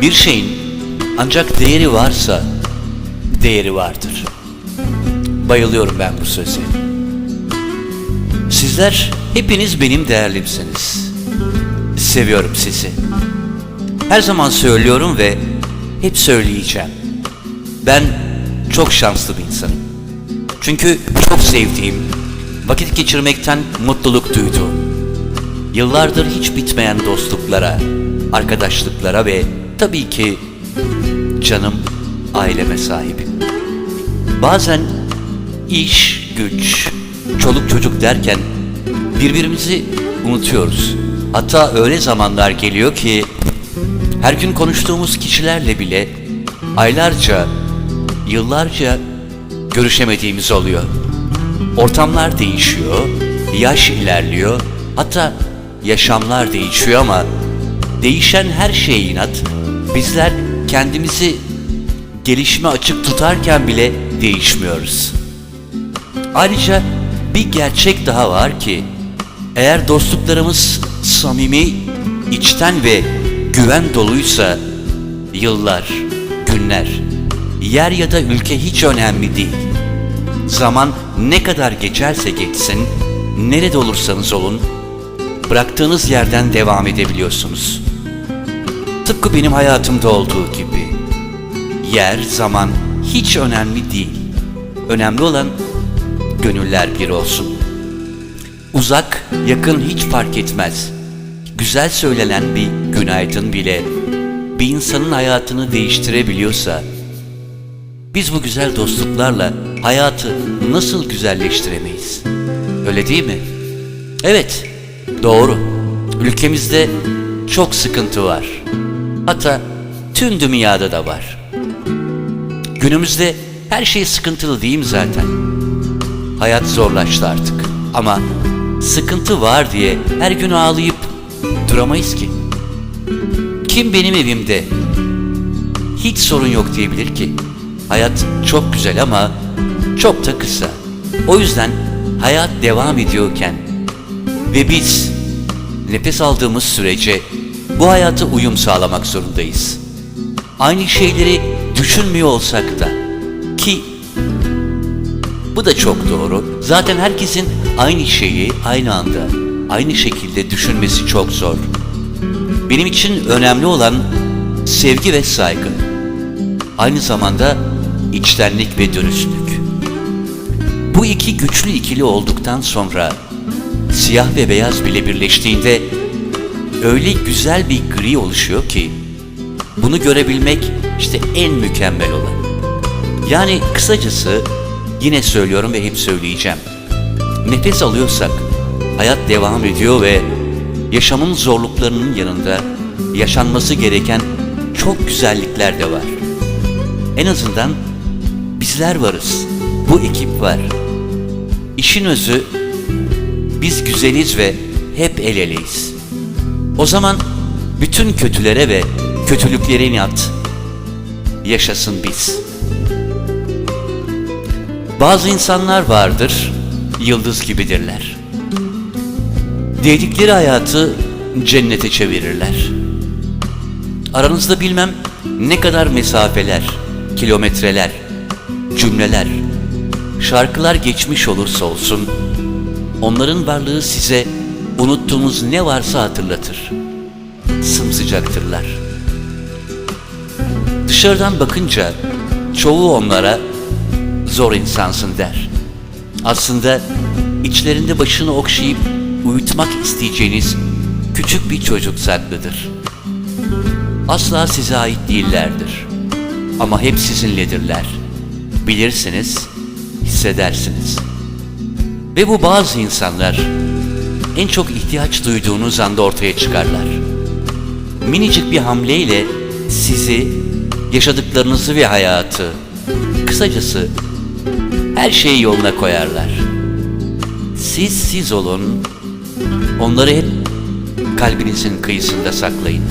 Bir şeyin ancak değeri varsa değeri vardır. Bayılıyorum ben bu söze. Sizler hepiniz benim değerlimsiniz. Seviyorum sizi. Her zaman söylüyorum ve hep söyleyeceğim. Ben çok şanslı bir insanım. Çünkü çok sevdiğim, vakit geçirmekten mutluluk duyduğum, yıllardır hiç bitmeyen dostluklara, arkadaşlıklara ve tabii ki canım aileme sahibim. Bazen iş, güç, çoluk çocuk derken birbirimizi unutuyoruz. Hatta öyle zamanlar geliyor ki her gün konuştuğumuz kişilerle bile aylarca, yıllarca görüşemediğimiz oluyor. Ortamlar değişiyor, yaş ilerliyor, hatta yaşamlar değişiyor ama değişen her şeye inat bizler kendimizi gelişime açık tutarken bile değişmiyoruz. Ayrıca bir gerçek daha var ki eğer dostluklarımız samimi, içten ve güven doluysa yıllar, günler, yer ya da ülke hiç önemli değil. Zaman ne kadar geçerse geçsin, nerede olursanız olun, bıraktığınız yerden devam edebiliyorsunuz. Tıpkı benim hayatımda olduğu gibi. Yer, zaman hiç önemli değil. Önemli olan gönüller bir olsun. Uzak, yakın hiç fark etmez. Güzel söylenen bir günaydın bile bir insanın hayatını değiştirebiliyorsa biz bu güzel dostluklarla hayatı nasıl güzelleştiremeyiz? Öyle değil mi? Evet, doğru. Ülkemizde çok sıkıntı var. Hatta tüm dünyada da var. Günümüzde her şey sıkıntılı değil mi zaten? Hayat zorlaştı artık. Ama sıkıntı var diye her gün ağlayıp duramayız ki. Kim benim evimde hiç sorun yok diyebilir ki? Hayat çok güzel ama çok da kısa. O yüzden hayat devam ediyorken ve biz nefes aldığımız sürece bu hayata uyum sağlamak zorundayız. Aynı şeyleri düşünmüyor olsak da ki bu da çok doğru. Zaten herkesin aynı şeyi aynı anda, aynı şekilde düşünmesi çok zor. Benim için önemli olan sevgi ve saygı. Aynı zamanda içtenlik ve dürüstlük. Bu iki güçlü ikili olduktan sonra siyah ve beyaz bile birleştiğinde öyle güzel bir gri oluşuyor ki bunu görebilmek işte en mükemmel olan. Yani kısacası yine söylüyorum ve hep söyleyeceğim. Nefes alıyorsak hayat devam ediyor ve yaşamın zorluklarının yanında yaşanması gereken çok güzellikler de var. En azından bizler varız. Bu ekip var. İşin özü biz güzeliz ve hep el eleyiz. O zaman bütün kötülere ve kötülüklere inat yaşasın biz. Bazı insanlar vardır, yıldız gibidirler. Değdikleri hayatı cennete çevirirler. Aranızda bilmem ne kadar mesafeler, kilometreler, cümleler, şarkılar geçmiş olursa olsun, onların varlığı size unuttuğunuz ne varsa hatırlatır. Sımsıcaktırlar. Dışarıdan bakınca çoğu onlara zor insansın der. Aslında içlerinde başını okşayıp uyutmak isteyeceğiniz küçük bir çocuk saklıdır. Asla size ait değillerdir. Ama hep sizinledirler. Bilirsiniz, hissedersiniz. Ve bu bazı insanlar en çok ihtiyaç duyduğunuz anda ortaya çıkarlar. Minicik bir hamleyle sizi, yaşadıklarınızı ve hayatı, kısacası her şeyi yoluna koyarlar. Siz siz olun, onları hep kalbinizin kıyısında saklayın.